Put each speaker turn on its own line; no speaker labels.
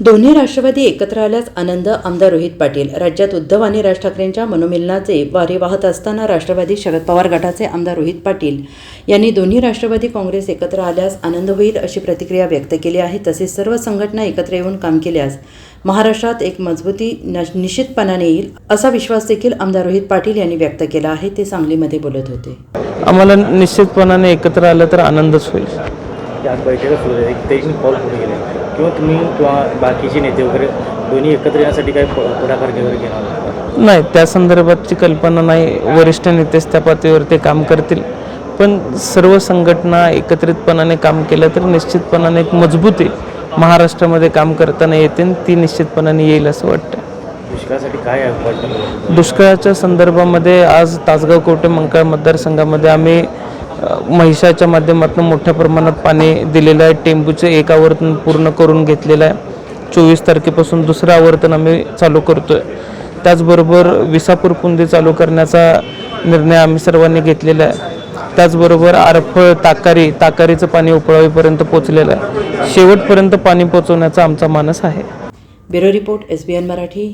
दोन्ही राष्ट्रवादी एकत्र आल्यास आनंद आमदार रोहित पाटील. राज्यात उद्धव आणि राज ठाकरेंच्या मनोमिलनाचे वारे वाहत असताना राष्ट्रवादी शरद पवार गटाचे आमदार रोहित पाटील यांनी दोन्ही राष्ट्रवादी काँग्रेस एकत्र आल्यास आनंद होईल अशी प्रतिक्रिया व्यक्त केली आहे. तसेच सर्व संघटना एकत्र येऊन काम केल्यास महाराष्ट्रात एक मजबूती निश्चितपणाने येईल असा विश्वास देखील आमदार रोहित पाटील यांनी व्यक्त केला आहे. ते सांगलीमध्ये बोलत होते.
आम्हाला निश्चितपणाने एकत्र आलं तर आनंदच होईल.
किंवा तुम्ही किंवा बाकीचे नेते वगैरे दोन्ही एकत्र येण्यासाठी काय प- पुढाकार वगैरे घेणार?
नाही? त्या संदर्भातची कल्पना नाही. वरिष्ठ नेतेच त्या पातळीवर ते काम करतील. पण सर्व संघटना एकत्रितपणाने काम केलं तर निश्चितपणाने एक मजबूती महाराष्ट्रामध्ये काम करताना येते ती निश्चितपणाने येईल असं वाटतं.
दुष्काळासाठी काय वाटतं?
दुष्काळाच्या संदर्भामध्ये आज तासगाव कोटे मंकाळ मतदारसंघामध्ये आम्ही महिषाच्या माध्यमातून मोठ्या प्रमाणात पाणी दिलेलं आहे. टेंबूचं एक आवर्तन पूर्ण करून घेतलेलं आहे. चोवीस तारखेपासून दुसरं आवर्तन आम्ही चालू करतो आहे त्याचबरोबर विसापूर पुंदी चालू करण्याचा निर्णय आम्ही सर्वांनी घेतलेला आहे. त्याचबरोबर आरफळ ताकारी ताकारीचं पाणी उपळावीपर्यंत पोचलेलं आहे. शेवटपर्यंत पाणी पोचवण्याचा आमचा मानस आहे.
Bureau report S B N Marathi.